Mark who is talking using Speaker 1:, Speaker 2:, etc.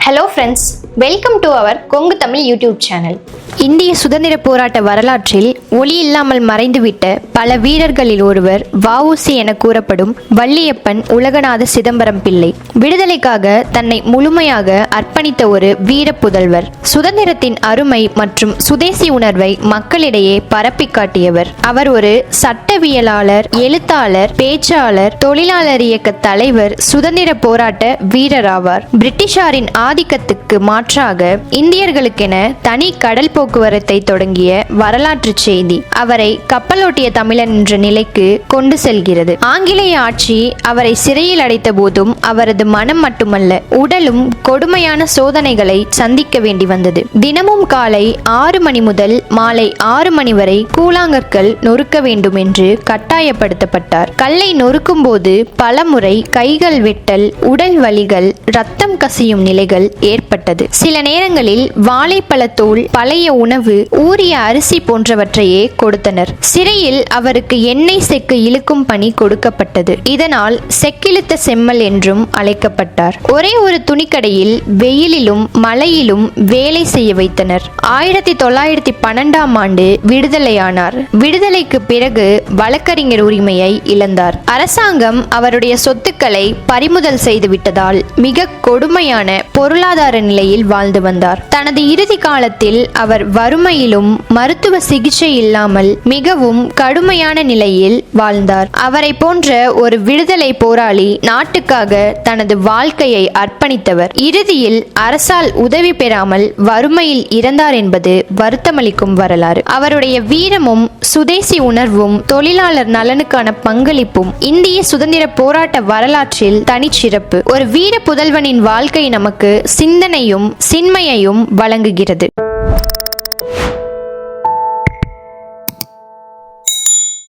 Speaker 1: Hello friends welcome to our Kongu Tamil YouTube channel இந்திய சுதந்திர போராட்ட வரலாற்றில் ஒளி இல்லாமல் மறைந்துவிட்ட பல வீரர்களில் ஒருவர் வவுசி என கூறப்படும் வள்ளியப்பன் உலகநாத சிதம்பரம் பிள்ளை. விடுதலைக்காக தன்னை முழுமையாக அர்ப்பணித்த ஒரு வீர புதல்வர். சுதந்திரத்தின் அருமை மற்றும் சுதேசி உணர்வை மக்களிடையே பரப்பி காட்டியவர். அவர் ஒரு சட்டவியலாளர் எழுத்தாளர் பேச்சாளர் தொழிலாளர் இயக்க தலைவர் சுதந்திர போராட்ட வீரர் ஆவார் பிரிட்டிஷாரின் ஆதிக்கத்துக்கு மாற்றாக இந்தியர்களுக்கென தனி கடல் போக்குவரத்தை தொடங்கிய வரலாற்று செய்தி அவரை கப்பலோட்டிய தமிழன் என்ற நிலைக்கு கொண்டு செல்கிறது. ஆங்கிலேய ஆட்சி அவரை சிறையில் அடைத்த போதும் அவரது மனம் மட்டுமல்ல உடலும் கொடுமையான சோதனைகளை சந்திக்க வேண்டி வந்தது. தினமும் காலை ஆறு மணி முதல் மாலை ஆறு மணி வரை கூழாங்கற்கள் நொறுக்க வேண்டும் என்று கட்டாயப்படுத்தப்பட்டார். கல்லை நொறுக்கும் போது பலமுறை கைகள் வெட்டல் உடல் வலிகள் ரத்தம் கசியும் நிலைகள் ஏற்பட்டது. சில நேரங்களில் வாழைப்பழத்தோல் பழைய உணவு ஊறிய அரிசி போன்றவற்றையே கொடுத்தனர். சிறையில் அவருக்கு எண்ணெய் செக்கு இழுக்கும் பணி கொடுக்கப்பட்டது. இதனால் செக்கிழுத்த செம்மல் என்றும் அழைக்கப்பட்டார். ஒரே ஒரு துணிக்கடையில் வெயிலிலும் மழையிலும் வேலை செய்ய வைத்தனர். ஆயிரத்தி தொள்ளாயிரத்தி பன்னெண்டாம் ஆண்டு விடுதலையானார். விடுதலைக்கு பிறகு வழக்கறிஞர் உரிமையை இழந்தார். அரசாங்கம் அவருடைய சொத்துக்களை பறிமுதல் செய்துவிட்டதால் மிக கொடுமையான பொருளாதார நிலையில் வாழ்ந்து வந்தார். தனது இறுதி காலத்தில் அவர் வறுமையிலும் மருத்துவ சிகிச்சை இல்லாமல் மிகவும் கடுமையான நிலையில் வாழ்ந்தார். அவரை போன்ற ஒரு விடுதலை போராளி நாட்டுக்காக தனது வாழ்க்கையை அர்ப்பணித்தவர். இறுதியில் அரசால் உதவி பெறாமல் வறுமையில் இறந்தார் என்பது வருத்தமளிக்கும் வரலாறு. அவருடைய வீரமும் சுதேசி உணர்வும் தொழிலாளர் நலனுக்கான பங்களிப்பும் இந்திய சுதந்திர போராட்ட வரலாற்றில் தனிச்சிறப்பு. ஒரு வீர புதல்வனின் வாழ்க்கை நமக்கு சிந்தனையும் சின்மையையும் வழங்குகிறது.